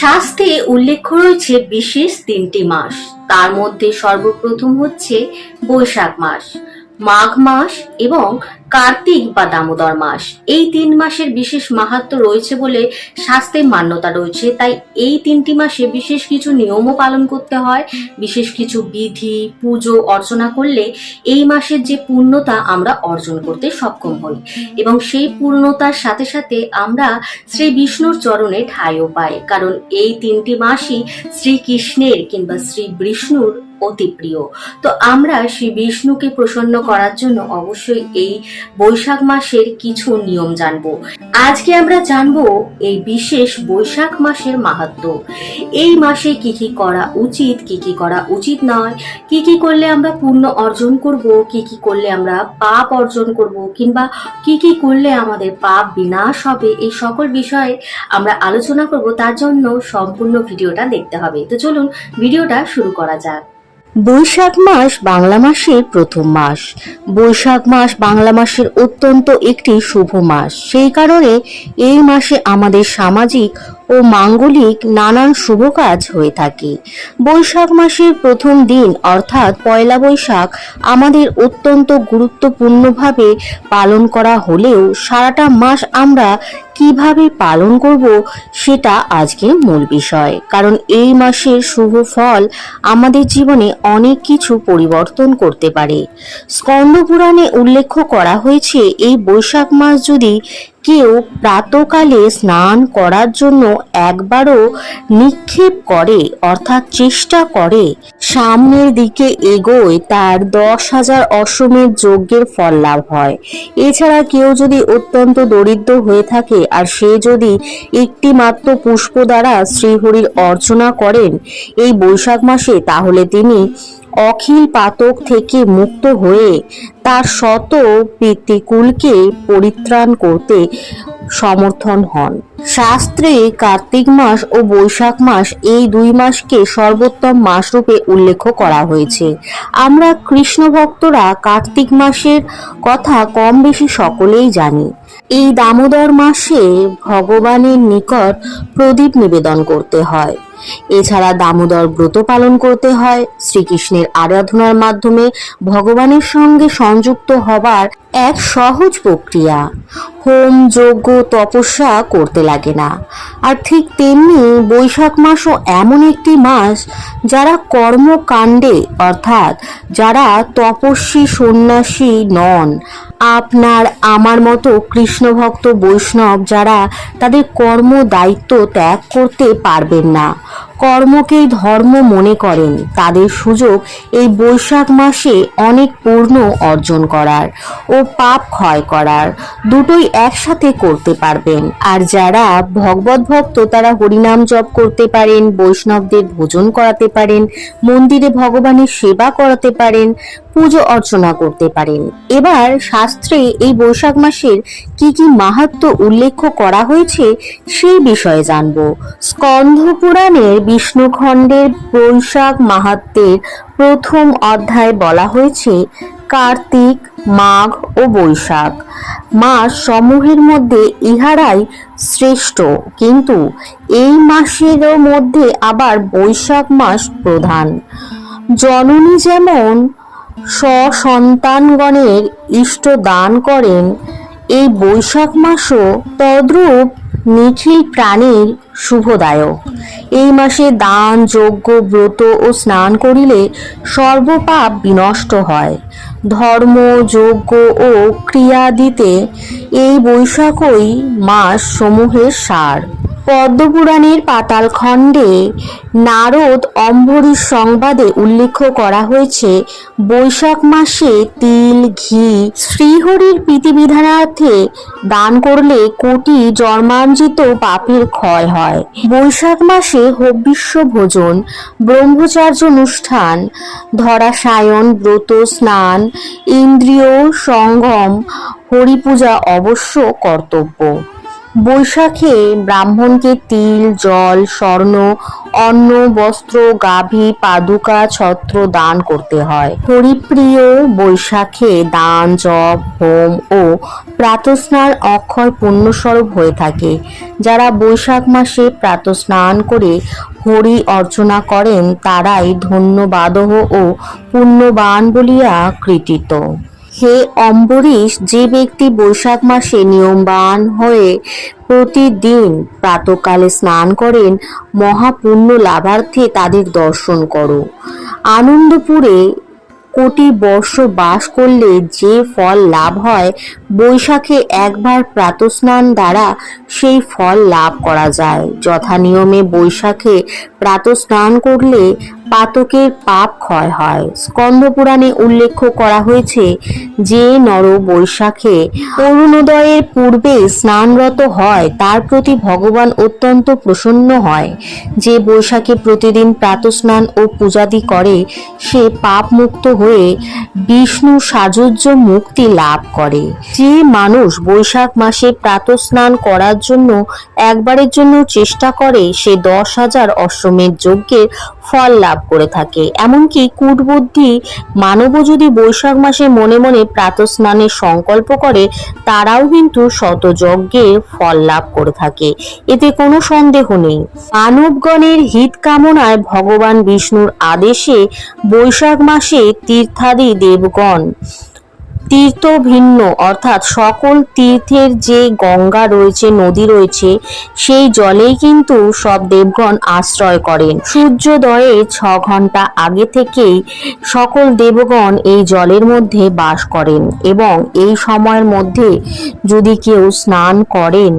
শাস্ত্রে উল্লেখ রয়েছে বিশেষ তিনটি মাস। তার মধ্যে সর্বপ্রথম হচ্ছে বৈশাখ মাস। মাঘ মাস এবং কার্তিক বা দামোদর মাস। এই তিন মাসের বিশেষ মাহাত্ম রয়েছে বলে শাস্ত্রের মান্যতা রয়েছে। তাই এই তিনটি মাসে বিশেষ কিছু নিয়মও পালন করতে হয়। বিশেষ কিছু বিধি, পুজো অর্চনা করলে এই মাসের যে পূর্ণতা আমরা অর্জন করতে সক্ষম হই। এবং সেই পূর্ণতার সাথে সাথে আমরা শ্রী বিষ্ণুর চরণে ঠাইও পাই। কারণ এই তিনটি মাসই শ্রীকৃষ্ণের কিংবা শ্রী বিষ্ণুর অতি প্রিয়। তো আমরা শ্রী বিষ্ণুকে প্রসন্ন করার জন্য অবশ্যই এই বৈশাখ মাসের কিছু নিয়ম জানব। আজকে আমরা জানব এই বিশেষ বৈশাখ মাসের মাহাত্ম। এই মাসে কি কি করা উচিত, কি কি করা উচিত নয়, কি কি করলে আমরা পূর্ণ অর্জন করব, কি কি করলে আমরা পাপ অর্জন করব, কিংবা কি কি করলে আমাদের পাপ বিনাশ হবে, এই সকল বিষয়ে আমরা আলোচনা করব। তার জন্য সম্পূর্ণ ভিডিওটা দেখতে হবে। তো চলুন, ভিডিওটা শুরু করা যাক। বৈশাখ মাস বাংলা মাসের প্রথম মাস। বৈশাখ মাস বাংলা মাসের অত্যন্ত একটি শুভ মাস। সেই কারণে এই মাসে আমাদের সামাজিক ও মাঙ্গলিক নানান শুভ কাজ হয়ে থাকে। বৈশাখ মাসের প্রথম দিন, অর্থাৎ পয়লা বৈশাখ, আমাদের অত্যন্ত গুরুত্বপূর্ণভাবে পালন করা হলেও সারাটা মাস আমরা কীভাবে পালন করব সেটা আজকের মূল বিষয়। কারণ এই মাসের শুভ ফল আমাদের জীবনে অনেক কিছু পরিবর্তন করতে পারে। স্কন্দ পুরাণে উল্লেখ করা হয়েছে, এই বৈশাখ মাস যদি কেউ প্রাতকালে স্নান করার জন্য একবারও নিক্ষেপ করে, অর্থাৎ চেষ্টা করে। সামনের দিকে এগোয় তার দশ হাজার অশ্বমেধ যজ্ঞের ফল লাভ হয়। এছাড়া কেউ যদি অত্যন্ত দরিদ্র হয়ে থাকে আর সে যদি একটি মাত্র পুষ্প দ্বারা শ্রীহরির অর্চনা করেন, এই বৈশাখ মাসে তাহলে তিনি অখিল পাতক থেকে মুক্ত হয়ে তার শত পিতৃকুলকে পরিত্রাণ করতে সমর্থন হন। শাস্ত্রে কার্তিক মাস ও বৈশাখ মাস এই দুই মাসকে সর্বোত্তম মাস রূপে উল্লেখ করা হয়েছে। আমরা কৃষ্ণ ভক্তরা কার্তিক মাসের কথা কম বেশি সকলেই জানি। এই দামোদর মাসে ভগবানের নিকট প্রদীপ নিবেদন করতে হয়। এছাড়া দামোদর ব্রত পালন করতে হয়। শ্রীকৃষ্ণের আরাধনার মাধ্যমে ভগবানের সঙ্গে সংযুক্ত হবার এক সহজ প্রক্রিয়া। হোম, যজ্ঞ, তপস্যা করতে লাগে না। আর ঠিক তেমনি বৈশাখ মাসও এমন একটি মাস যারা কর্মকাণ্ডে, অর্থাৎ যারা তপস্বী সন্ন্যাসী নন আপনার আমার মতো কৃষ্ণভক্ত বৈষ্ণব যারা তাদের কর্ম দায়িত্ব ত্যাগ করতে পারবেন না। কর্মকেই ধর্ম মনে করেন। তাদের সুযোগ এই বৈশাখ মাসে অনেক পূর্ণ অর্জন করার ও পাপ ক্ষয় করার দুটোই একসাথে করতে পারবেন। আর যারা ভগবত ভক্ত, তারা হরিনাম জপ করতে পারেন, বৈষ্ণবদের ভোজন করাতে পারেন, মন্দিরে ভগবানের সেবা করাতে পারেন, পুজো অর্চনা করতে পারেন। এবার শাস্ত্রে এই বৈশাখ মাসের কি কি মাহাত্ম উল্লেখ করা হয়েছে সেই বিষয়ে জানব। স্কন্ধ পুরাণের বিষ্ণুখণ্ডের বৈশাখ মাহাত্মের প্রথম অধ্যায় বলা হয়েছে, কার্তিক, মাঘ ও বৈশাখ। মাস সমূহের মধ্যে ইহারাই শ্রেষ্ঠ, কিন্তু এই মাসের মধ্যে আবার বৈশাখ মাস প্রধান। জননী যেমন স্বসন্তানগণের ইষ্ট দান করেন, এই বৈশাখ মাসও তদ্রূপ নিখিল প্রাণীর শুভদায়ক। এই মাসে দান, যজ্ঞ, ব্রত ও স্নান করিলে সর্বপাপ বিনষ্ট হয়। ধর্ম, যজ্ঞ ও ক্রিয়া দিতে এই বৈশাখই মাস সমূহের সার। পদ্মপুরাণের পাতাল খণ্ডে নারদ অম্বরীর সংবাদে উল্লেখ করা হয়েছে, বৈশাখ মাসে তিল, ঘি শ্রীহরির প্রীতিবিধানার্থে দান করলে কোটি জন্মাঞ্জিত পাপের ক্ষয় হয়। বৈশাখ মাসে হবিষ্য ভোজন, ব্রহ্মচার্য অনুষ্ঠান ধরাসায়ন ব্রত, স্নান, ইন্দ্রিয় সঙ্গম, হরিপূজা অবশ্য কর্তব্য। বৈশাখে ব্রাহ্মণকে তিল, জল, স্বর্ণ, অন্ন, বস্ত্র, গাভী, পাদুকা, ছত্র দান করতে হয়। হরিপ্রিয় বৈশাখে দান, জপ, হোম ও প্রাতস্নান অক্ষয় পুণ্যস্বরূপ হয়ে থাকে। যারা বৈশাখ মাসে প্রাতস্নান করে হরি অর্চনা করেন, তারাই ধন্যবাদহ ও পুণ্যবান বলিয়া কৃতিত হে অম্বরীশ, যে ব্যক্তি বৈশাখ মাসে নিয়মবান হয়ে প্রতিদিন প্রাতকালে স্নান করেন, মহাপুণ্য লাভার্থে তাদের দর্শন করো। আনন্দপুরে কোটি বর্ষ বাস করলে যে ফল লাভ হয়, বৈশাখে একবার প্রাতস্নান দ্বারা সেই ফল লাভ করা যায়। যথা নিয়মে বৈশাখে প্রাতস্নান করলে পাতকের পাপ ক্ষয় হয়। স্কন্দ পুরাণে উল্লেখ করা হয়েছে যে নর বৈশাখে অরুণোদয়ের পূর্বে স্নানরত হয়, তার প্রতি ভগবান অত্যন্ত প্রসন্ন হয়। যে বৈশাখে প্রতিদিন প্রাতস্নান ও পূজাদি করে, সে পাপ মুক্ত হয়ে বিষ্ণু সাজুজ্য মুক্তি লাভ করে। যে মানুষ বৈশাখ মাসে প্রাতস্নান করার জন্য একবারের জন্য চেষ্টা করে, সে দশ হাজার অশ্বমেধ যজ্ঞের ফল লাভ করে থাকে। এমনকি কূটবুদ্ধি মানবও যদি বৈশাখ মাসে মনে মনে প্রাতস্নানের সংকল্প করে, তারাও কিন্তু শতযজ্ঞে ফল লাভ করে থাকে। এতে কোনো সন্দেহ নেই। মানবগণের হিত কামনায় ভগবান বিষ্ণুর আদেশে বৈশাখ মাসে তীর্থাদি দেবগণ তীর্থ ভিন্ন, অর্থাৎ সকল তীর্থের যে গঙ্গা রয়েছে, নদী রয়েছে, সেই জলেই কিন্তু সব দেবগণ আশ্রয় করেন। সূর্যোদয়ে ছ ঘণ্টা আগে থেকেই সকল দেবগণ এই জলের মধ্যে বাস করেন এবং এই সময়ের মধ্যে যদি কেউ স্নান করেন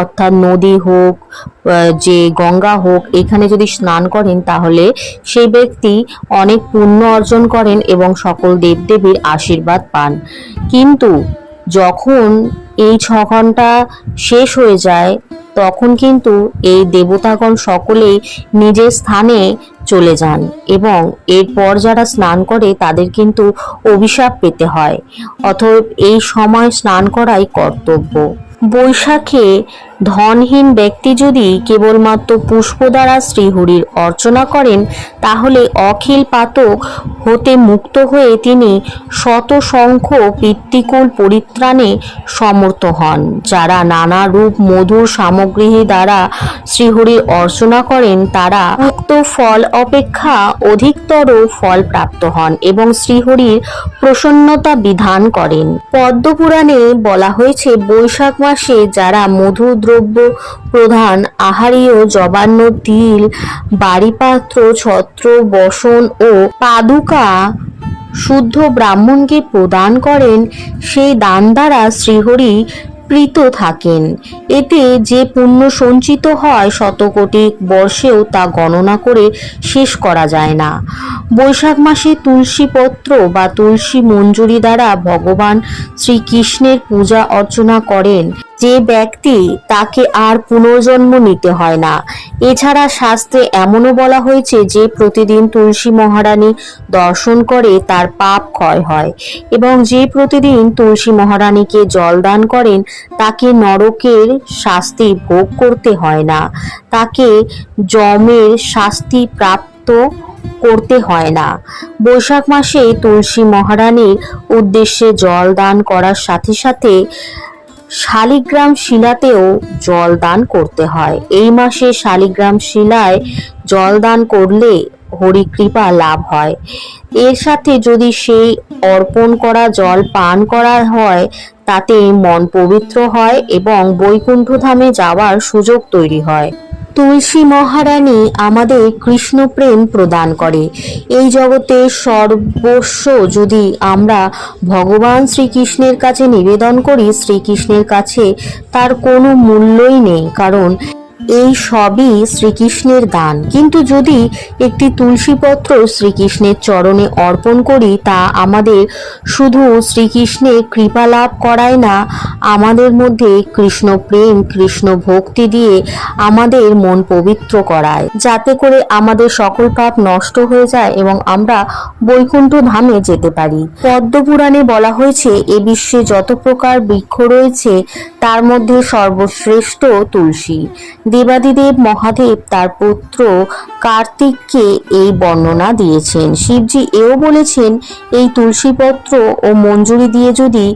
অর্থাৎ নদী হোক যে গঙ্গা হোক, এখানে যদি স্নান করেন তাহলে সেই ব্যক্তি অনেক পুণ্য অর্জন করেন এবং সকল দেবদেবীর আশীর্বাদ পান। কিন্তু যখন এই ছ ঘণ্টা শেষ হয়ে যায়, তখন কিন্তু এই দেবতাগণ সকলেই নিজের স্থানে চলে যান এবং এরপর যারা স্নান করে তাদের কিন্তু অভিশাপ পেতে হয়। অতএব এই সময় স্নান করাই কর্তব্য। বৈশাখে ধনহীন ব্যক্তি যদি কেবলমাত্র পুষ্প দ্বারা শ্রীহরির অর্চনা করেন, তাহলে অখিল পাতক হতে মুক্ত হয়ে তিনি শত শঙ্খ পিতৃকুল পরিত্রাণে সমর্থ হন, যারা নানা রূপ মধুর সামগ্রী দ্বারা শ্রীহরির অর্চনা করেন, তারা উক্ত ফল অপেক্ষা অধিকতর ফল প্রাপ্ত হন এবং শ্রীহরির প্রসন্নতা বিধান করেন। পদ্মপুরাণে বলা হয়েছে, বৈশাখ মাসে যারা মধু দ্রব্য প্রধান, আহারীয় জবান্ন তিল, বাড়িপাত্র, ছত্র, বসন ও পাদুকা শুদ্ধ ব্রাহ্মণকে প্রদান করেন। সেই দান দ্বারা শ্রীহরি প্রীত থাকেন। এতে যে পুণ্য সঞ্চিত হয় শতকোটি বর্ষেও তা গণনা করে শেষ করা যায় না। বৈশাখ মাসে তুলসী পত্র বা তুলসী মঞ্জুরি দ্বারা ভগবান শ্রীকৃষ্ণের পূজা অর্চনা করেন। যে ব্যক্তি তাকে আর পুনর্জন্ম নিতে হয় না। এছাড়া শাস্ত্রে এমনও বলা হয়েছে যে প্রতিদিন তুলসী মহারানী দর্শন করে তার পাপ ক্ষয় হয় এবং যে প্রতিদিন তুলসী মহারানীকে জল দান করেন তাকে নরকের শাস্তি ভোগ করতে হয় না। তাকে জমের শাস্তি প্রাপ্ত করতে হয় না। বৈশাখ মাসে তুলসী মহারানীর উদ্দেশ্যে জল দান করার সাথে সাথে শালিগ্রাম শিলাতেও জল দান করতে হয়। এই মাসে শালিগ্রাম শিলায় জল দান করলে হরিকৃপা লাভ হয়। এর সাথে যদি সেই অর্পণ করা জল পান করা হয় তাতে মন পবিত্র হয় এবং বৈকুণ্ঠ ধামে যাওয়ার সুযোগ তৈরি হয়। তুলসী মহারানী আমাদের কৃষ্ণ প্রেম প্রদান করে। এই জগতে সর্বস্ব যদি আমরা ভগবান শ্রীকৃষ্ণের কাছে নিবেদন করি, শ্রীকৃষ্ণের কাছে তার কোনো মূল্যই নেই, কারণ এই সবই শ্রীকৃষ্ণের দান। কিন্তু যদি একটি তুলসীপত্র শ্রীকৃষ্ণের চরণে অর্পণ করি, তা আমাদের শুধু শ্রীকৃষ্ণের কৃপা লাভ করায় না, আমাদের মধ্যে কৃষ্ণ প্রেম, কৃষ্ণ ভক্তি দিয়ে আমাদের মন পবিত্র করায়। যাতে করে আমাদের সকল পাপ নষ্ট হয়ে যায় এবং আমরা বৈকুণ্ঠ ধামে যেতে পারি। পদ্মপুরাণে বলা হয়েছে, এ বিশ্বে যত প্রকার বৃক্ষ রয়েছে, তার মধ্যে সর্বশ্রেষ্ঠ তুলসী। দেবাদিদেব মহাদেব তার পুত্র কার্তিককে এই বর্ণনা দিয়েছেন। শিবজি এও বলেছেন, এই তুলসীপত্র ও মঞ্জুরি দিয়ে যদি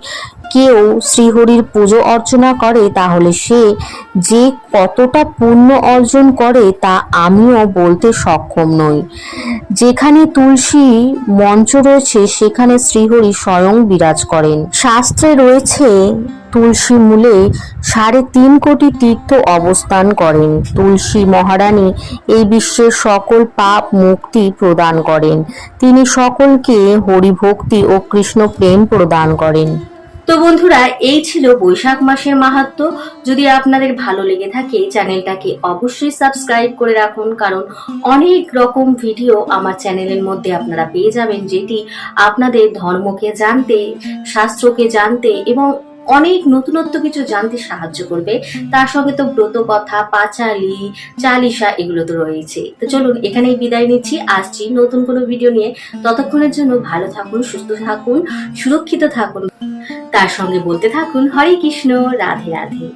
কেউ শ্রীহরির পুজো অর্চনা করে, তাহলে সে যে কতটা পুণ্য অর্জন করে, তা আমিও বলতে সক্ষম নই। যেখানে তুলসী মঞ্চ রয়েছে, সেখানে শ্রীহরি স্বয়ং বিরাজ করেন। শাস্ত্রে রয়েছে তুলসী মূলে সাড়ে তিন কোটি তীর্থ অবস্থান করেন। তুলসী মহারানী এই বিশ্বের সকল পাপ মুক্তি প্রদান করেন। তিনি সকলকে হরিভক্তি ও কৃষ্ণ প্রেম প্রদান করেন। তো বন্ধুরা, এই ছিল বৈশাখ মাসের মাহাত্ম। যদি আপনাদের ভালো লেগে থাকে, চ্যানেলটাকে অবশ্যই সাবস্ক্রাইব করে রাখুন, কারণ অনেক রকম ভিডিও আমার চ্যানেলের মধ্যে আপনারা পেয়ে যাবেন, যেটি আপনাদের ধর্মকে জানতে, শাস্ত্রকে জানতে এবং অনেক নতুনত্ব কিছু জানতে সাহায্য করবে। তার সঙ্গে তো ব্রত কথা পাঁচালি চালিশা এগুলো তো রয়েছে। তো চলুন, এখানেই বিদায় নিচ্ছি। আসছি নতুন কোনো ভিডিও নিয়ে। ততক্ষণের জন্য ভালো থাকুন, সুস্থ থাকুন, সুরক্ষিত থাকুন। তার সঙ্গে বলতে থাকুন, হরে কৃষ্ণ, রাধে রাধে।